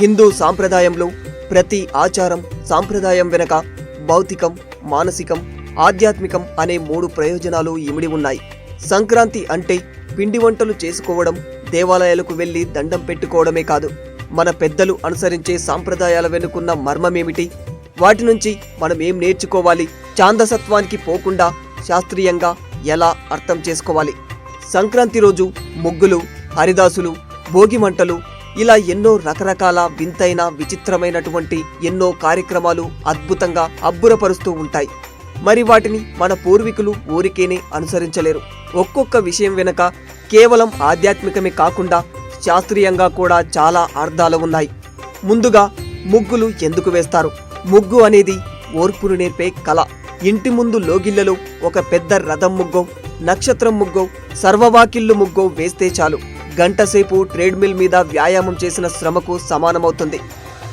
హిందూ సాంప్రదాయంలో ప్రతి ఆచారం సాంప్రదాయం వెనక భౌతికం మానసికం ఆధ్యాత్మికం అనే మూడు ప్రయోజనాలు ఇమిడి ఉన్నాయి. సంక్రాంతి అంటే పిండి వంటలు చేసుకోవడం దేవాలయాలకు వెళ్ళి దండం పెట్టుకోవడమే కాదు. మన పెద్దలు అనుసరించే సాంప్రదాయాల వెనుకున్న మర్మమేమిటి? వాటి నుంచి మనం ఏం నేర్చుకోవాలి? చాందసత్వానికి పోకుండా శాస్త్రీయంగా ఎలా అర్థం చేసుకోవాలి? సంక్రాంతి రోజు ముగ్గులు హరిదాసులు భోగి మంటలు ఇలా ఎన్నో రకరకాల వింతైన విచిత్రమైనటువంటి ఎన్నో కార్యక్రమాలు అద్భుతంగా అబ్బురపరుస్తూ ఉంటాయి. మరి వాటిని మన పూర్వీకులు ఊరికేనే అనుసరించలేరు. ఒక్కొక్క విషయం వెనుక కేవలం ఆధ్యాత్మికమే కాకుండా శాస్త్రీయంగా కూడా చాలా అర్థాలు ఉన్నాయి. ముందుగా ముగ్గులు ఎందుకు వేస్తారు? ముగ్గు అనేది ఓర్పును నేర్పే కళ ఇంటి ముందు లోగిళ్ళలో ఒక పెద్ద రథం ముగ్గో నక్షత్రం ముగ్గో సర్వవాకిళ్ళు ముగ్గో వేస్తే చాలు. గంటసేపు ట్రేడ్మిల్ మీద వ్యాయామం చేసిన శ్రమకు సమానమవుతుంది.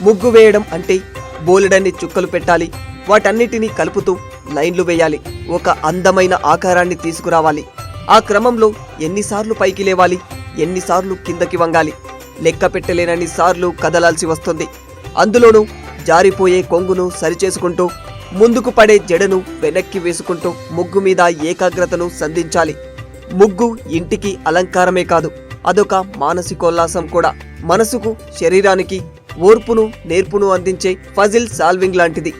ముగ్గు వేయడం అంటే బోలెడన్ని చుక్కలు పెట్టాలి. వాటన్నిటినీ కలుపుతూ లైన్లు వేయాలి. ఒక అందమైన ఆకారాన్ని తీసుకురావాలి. ఆ క్రమంలో ఎన్నిసార్లు పైకి లేవాలి ఎన్నిసార్లు కిందకి వంగాలి. లెక్క పెట్టలేనన్ని సార్లు కదలాల్సి వస్తుంది. అందులోనూ జారిపోయే కొంగును సరిచేసుకుంటూ ముందుకు పడే జడను వెనక్కి వేసుకుంటూ ముగ్గు మీద ఏకాగ్రతను సంధించాలి. ముగ్గు ఇంటికి అలంకారమే కాదు అదొక మానసికోల్లాసం కూడా. మనసుకు శరీరానికి ఓర్పును నేర్పును అందించే ఫజిల్ సాల్వింగ్ లాంటిది.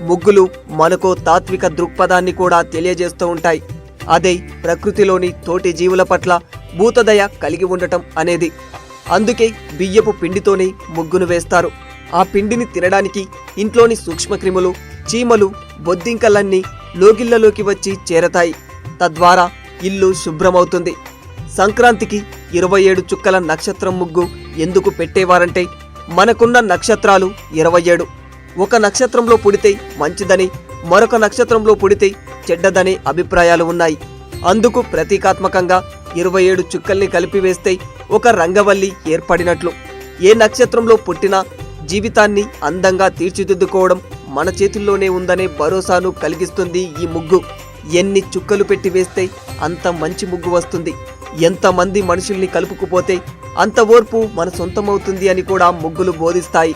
ముగ్గులు మనకో తాత్విక దృక్పథాన్ని కూడా తెలియజేస్తూ ఉంటాయి. అదే ప్రకృతిలోని తోటి జీవుల పట్ల భూతదయ కలిగి ఉండటం అనేది. అందుకే బియ్యపు పిండితోనే ముగ్గును వేస్తారు. ఆ పిండిని తినడానికి ఇంట్లోని సూక్ష్మక్రిములు చీమలు బొద్దింకలన్నీ లోగిళ్ళలోకి వచ్చి చేరతాయి. తద్వారా ఇల్లు శుభ్రమవుతుంది. సంక్రాంతికి ఇరవై ఏడు చుక్కల నక్షత్రం ముగ్గు ఎందుకు పెట్టేవారంటే మనకున్న నక్షత్రాలు ఇరవై ఏడు. ఒక నక్షత్రంలో పుడితే మంచిదని మరొక నక్షత్రంలో పుడితే చెడ్డదనే అభిప్రాయాలు ఉన్నాయి. అందుకు ప్రతీకాత్మకంగా ఇరవై ఏడు చుక్కల్ని కలిపివేస్తే ఒక రంగవల్లి ఏర్పడినట్లు. ఏ నక్షత్రంలో పుట్టినా జీవితాన్ని అందంగా తీర్చిదిద్దుకోవడం మన చేతుల్లోనే ఉందనే భరోసాను కలిగిస్తుంది ఈ ముగ్గు. ఎన్ని చుక్కలు పెట్టి వేస్తే అంత మంచి ముగ్గు వస్తుంది. ఎంతమంది మనుషుల్ని కలుపుకుపోతే అంత ఓర్పు మన సొంతమవుతుంది అని కూడా ముగ్గులు బోధిస్తాయి.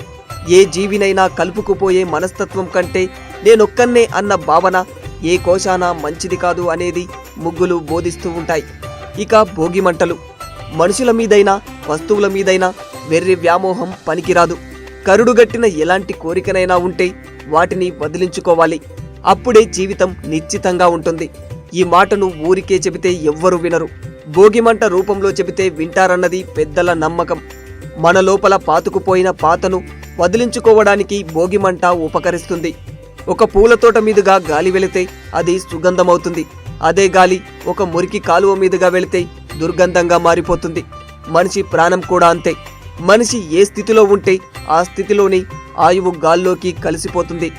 ఏ జీవినైనా కలుపుకుపోయే మనస్తత్వం కంటే నేనొక్కన్నే అన్న భావన ఏ కోశాన మంచిది కాదు అనేది ముగ్గులు బోధిస్తూ ఉంటాయి. ఇక భోగి మంటలు. మనుషుల మీదైనా వస్తువుల మీదైనా వెర్రి వ్యామోహం పనికిరాదు. కరుడుగట్టిన ఎలాంటి కోరికనైనా ఉంటే వాటిని వదిలించుకోవాలి. అప్పుడే జీవితం నిశ్చితంగా ఉంటుంది. ఈ మాటను ఊరికే చెబితే ఎవ్వరు వినరు. భోగిమంట రూపంలో చెబితే వింటారన్నది పెద్దల నమ్మకం. మన లోపల పాతుకుపోయిన పాతను వదిలించుకోవడానికి భోగిమంట ఉపకరిస్తుంది. ఒక పూల తోట మీదుగా గాలి వెళితే అది సుగంధమవుతుంది. అదే గాలి ఒక మురికి కాలువ మీదుగా వెళితే దుర్గంధంగా మారిపోతుంది. మనిషి ప్రాణం కూడా అంతే. మనిషి ఏ స్థితిలో ఉంటే ఆ స్థితిలోని ఆయువు గాల్లోకి కలిసిపోతుంది.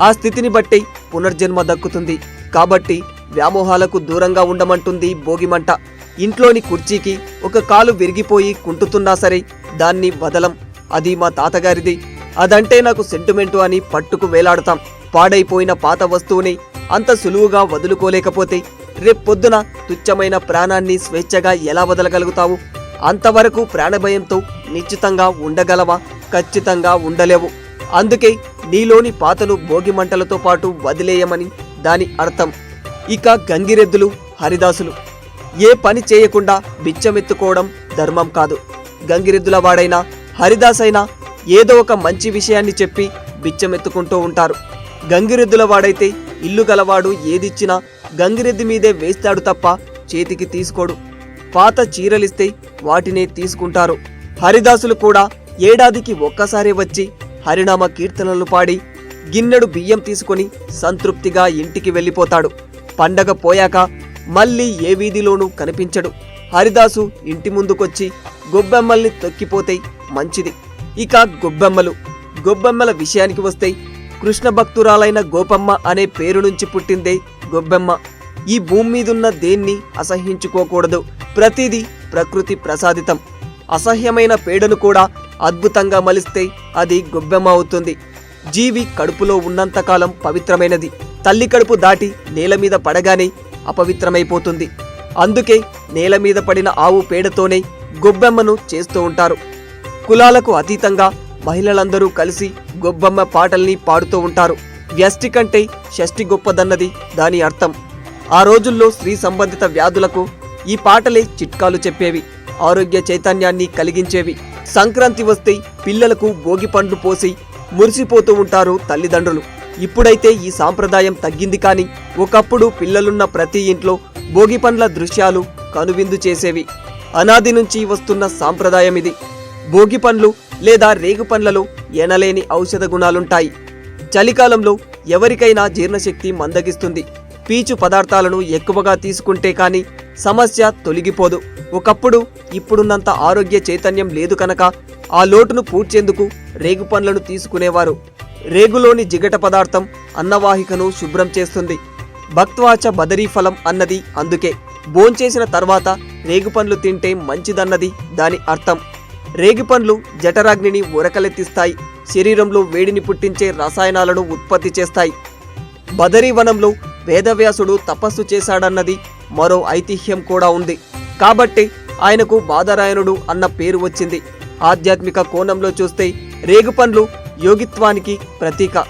ఆ స్థితిని బట్టి పునర్జన్మ దక్కుతుంది. కాబట్టి వ్యామోహాలకు దూరంగా ఉండమంటుంది భోగిమంట. ఇంట్లోని కుర్చీకి ఒక కాలు విరిగిపోయి కుంటుతున్నా సరే దాన్ని వదలం. అది మా తాతగారిది. అదంటే నాకు సెంటిమెంటు అని పట్టుకు వేలాడతాం. పాడైపోయిన పాత వస్తువుని అంత సులువుగా వదులుకోలేకపోతే రేపొద్దున తుచ్చమైన ప్రాణాన్ని స్వేచ్ఛగా ఎలా వదలగలుగుతావు? అంతవరకు ప్రాణభయంతో నిశ్చితంగా ఉండగలవా? ఖచ్చితంగా ఉండలేవు. అందుకే నీలోని పాతలు భోగి మంటలతో పాటు వదిలేయమని దాని అర్థం. ఇక గంగిరెద్దులు హరిదాసులు. ఏ పని చేయకుండా బిచ్చమెత్తుకోవడం ధర్మం కాదు. గంగిరెద్దుల వాడైనా హరిదాసైనా ఏదో ఒక మంచి విషయాన్ని చెప్పి బిచ్చమెత్తుకుంటూ ఉంటారు. గంగిరెద్దుల వాడైతే ఇల్లు గలవాడు ఏదిచ్చినా గంగిరెద్దు మీదే వేస్తాడు తప్ప చేతికి తీసుకోడు. పాత చీరలిస్తే వాటినే తీసుకుంటారు. హరిదాసులు కూడా ఏడాదికి ఒక్కసారి వచ్చి హరినామ కీర్తనలు పాడి గిన్నెడు బియ్యం తీసుకొని సంతృప్తిగా ఇంటికి వెళ్ళిపోతాడు. పండగ పోయాక మళ్ళీ ఏ వీధిలోనూ కనిపించడు. హరిదాసు ఇంటి ముందుకొచ్చి గొబ్బెమ్మల్ని తొక్కిపోతే మంచిది. ఇక గొబ్బెమ్మలు. గొబ్బెమ్మల విషయానికి వస్తే కృష్ణ భక్తురాలైన గోపమ్మ అనే పేరు నుంచి పుట్టిందే గొబ్బెమ్మ. ఈ భూమి మీదున్న దేన్ని అసహ్యించుకోకూడదు. ప్రతిదీ ప్రకృతి ప్రసాదితం. అసహ్యమైన పేడను కూడా అద్భుతంగా మలిస్తే అది గొబ్బెమ్మ అవుతుంది. జీవి కడుపులో ఉన్నంతకాలం పవిత్రమైనది. తల్లి కడుపు దాటి నేల మీద పడగానే అపవిత్రమైపోతుంది. అందుకే నేల మీద పడిన ఆవు పేడతోనే గొబ్బెమ్మను చేస్తూ ఉంటారు. కులాలకు అతీతంగా మహిళలందరూ కలిసి గొబ్బమ్మ పాటల్ని పాడుతూ ఉంటారు. వ్యష్టి కంటే షష్టి గొప్పదన్నది దాని అర్థం. ఆ రోజుల్లో స్త్రీ సంబంధిత వ్యాధులకు ఈ పాటలే చిట్కాలు చెప్పేవి. ఆరోగ్య చైతన్యాన్ని కలిగించేవి. సంక్రాంతి వస్తే పిల్లలకు భోగి పండ్లు పోసి మురిసిపోతూ ఉంటారు తల్లిదండ్రులు. ఇప్పుడైతే ఈ సాంప్రదాయం తగ్గింది కానీ ఒకప్పుడు పిల్లలున్న ప్రతి ఇంట్లో భోగి పండ్ల దృశ్యాలు కనువిందు చేసేవి. అనాది నుంచి వస్తున్న సాంప్రదాయం ఇది. భోగి పండ్లు లేదా రేగు పండ్లలో ఎనలేని ఔషధ గుణాలుంటాయి. చలికాలంలో ఎవరికైనా జీర్ణశక్తి మందగిస్తుంది. పీచు పదార్థాలను ఎక్కువగా తీసుకుంటే కానీ సమస్య తొలగిపోదు. ఒకప్పుడు ఇప్పుడున్నంత ఆరోగ్య చైతన్యం లేదు కనుక ఆ లోటును పూడ్చేందుకు రేగు పండ్లను తీసుకునేవారు. రేగులోని జిగట పదార్థం అన్నవాహికను శుభ్రం చేస్తుంది. భక్త్వాచ బదరీ ఫలం అన్నది అందుకే. భోంచేసిన తర్వాత రేగుపండ్లు తింటే మంచిదన్నది దాని అర్థం. రేగిపండ్లు జఠరాగ్నిని ఉరకలెత్తిస్తాయి శరీరంలో వేడిని పుట్టించే రసాయనాలను ఉత్పత్తి చేస్తాయి. బదరీవనంలో వేదవ్యాసుడు తపస్సు చేశాడన్నది మరో ఐతిహ్యం కూడా ఉంది. కాబట్టి ఆయనకు బాదరాయణుడు అన్న పేరు వచ్చింది. ఆధ్యాత్మిక కోణంలో చూస్తే రేగుపండ్లు యోగిత్వానికి ప్రతీక.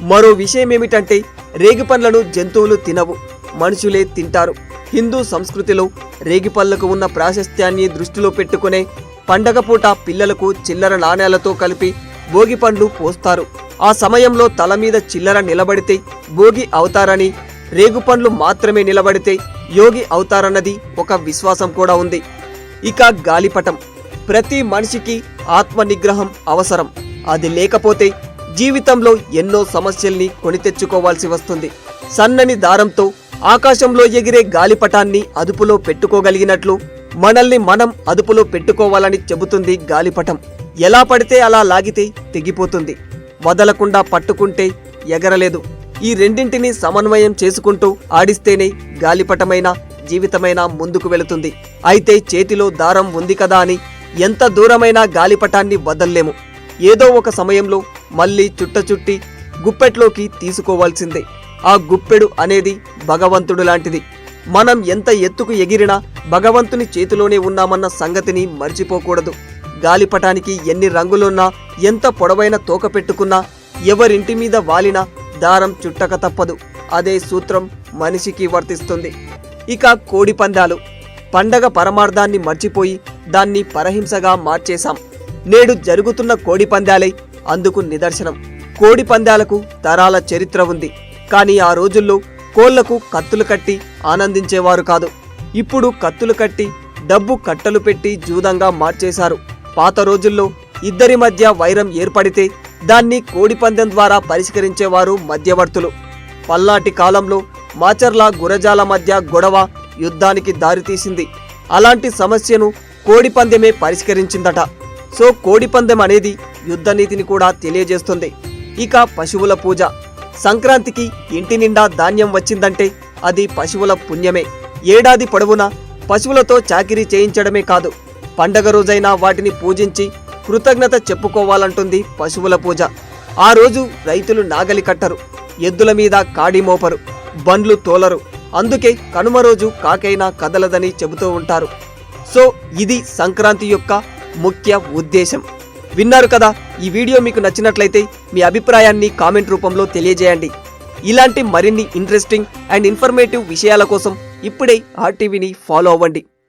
మరో విషయం ఏమిటంటే రేగిపండ్లను జంతువులు తినవు మనుషులే తింటారు. హిందూ సంస్కృతిలో రేగిపళ్ళకు ఉన్న ప్రాశస్త్యాన్ని దృష్టిలో పెట్టుకునే పండగ పూట పిల్లలకు చిల్లర నాణ్యాలతో కలిపి భోగి పండ్లు పోస్తారు. ఆ సమయంలో తల మీద చిల్లర నిలబడితే భోగి అవుతారని రేగుపండ్లు మాత్రమే నిలబడితే యోగి అవుతారన్నది ఒక విశ్వాసం కూడా ఉంది. ఇక గాలిపటం. ప్రతి మనిషికి ఆత్మ నిగ్రహం అవసరం. అది లేకపోతే జీవితంలో ఎన్నో సమస్యల్ని కొని తెచ్చుకోవాల్సి వస్తుంది. సన్నని దారంతో ఆకాశంలో ఎగిరే గాలిపటాన్ని అదుపులో పెట్టుకోగలిగినట్లు మనల్ని మనం అదుపులో పెట్టుకోవాలని చెబుతుంది గాలిపటం. ఎలా పడితే అలా లాగితే తెగిపోతుంది. వదలకుండా పట్టుకుంటే ఎగరలేదు. ఈ రెండింటిని సమన్వయం చేసుకుంటూ ఆడిస్తేనే గాలిపటమైన జీవితమైనా ముందుకు వెళుతుంది. అయితే చేతిలో దారం ఉంది కదా అని ఎంత దూరమైనా గాలిపటాన్ని వదల్లేము. ఏదో ఒక సమయంలో మళ్ళీ చుట్ట చుట్టి గుప్పెట్లోకి తీసుకోవాల్సిందే. ఆ గుప్పెడు అనేది భగవంతుడు లాంటిది. మనం ఎంత ఎత్తుకు ఎగిరినా భగవంతుని చేతిలోనే ఉన్నామన్న సంగతిని మర్చిపోకూడదు. గాలిపటానికి ఎన్ని రంగులున్నా ఎంత పొడవైన తోక పెట్టుకున్నా ఎవరింటి మీద వాలినా దారం చుట్టక తప్పదు. అదే సూత్రం మనిషికి వర్తిస్తుంది. ఇక కోడి పందాలు. పండగ పరమార్థాన్ని మర్చిపోయి దాన్ని పరహింసగా మార్చేశాం. నేడు జరుగుతున్న కోడి పందాలే అందుకు నిదర్శనం. కోడి పందాలకు తరాల చరిత్ర ఉంది. కానీ ఆ రోజుల్లో కోళ్ళకు కత్తులు కట్టి ఆనందించేవారు కాదు. ఇప్పుడు కత్తులు కట్టి డబ్బు కట్టలు పెట్టి జూదంగా మార్చేశారు. పాత రోజుల్లో ఇద్దరి మధ్య వైరం ఏర్పడితే దాన్ని కోడిపందెం ద్వారా పరిష్కరించేవారు మధ్యవర్తులు. పల్నాటి కాలంలో మాచర్ల గురజాల మధ్య గొడవ యుద్ధానికి దారితీసింది. అలాంటి సమస్యను కోడిపందెమే పరిష్కరించిందట. సో కోడిపందెం అనేది యుద్ధ నీతిని కూడా తెలియజేస్తుంది. ఇక పశువుల పూజ. సంక్రాంతికి ఇంటి నిండా ధాన్యం వచ్చిందంటే అది పశువుల పుణ్యమే. ఏడాది పొడవునా పశువులతో చాకిరీ చేయించడమే కాదు. పండగ రోజైనా వాటిని పూజించి కృతజ్ఞత చెప్పుకోవాలంటుంది పశువుల పూజ. ఆ రోజు రైతులు నాగలి కట్టరు. ఎద్దుల మీద కాడి మోపరు. బండ్లు తోలరు. అందుకే కనుమ రోజు కాకైనా కదలదని చెబుతూ ఉంటారు. సో ఇది సంక్రాంతి యొక్క ముఖ్య ఉద్దేశం. విన్నారు కదా ఈ వీడియో మీకు నచ్చినట్లయితే మీ అభిప్రాయాన్ని కామెంట్ రూపంలో తెలియజేయండి. ఇలాంటి మరిన్ని ఇంట్రెస్టింగ్ అండ్ ఇన్ఫర్మేటివ్ విషయాల కోసం ఇప్పుడే ఆర్టీవీని ఫాలో అవ్వండి.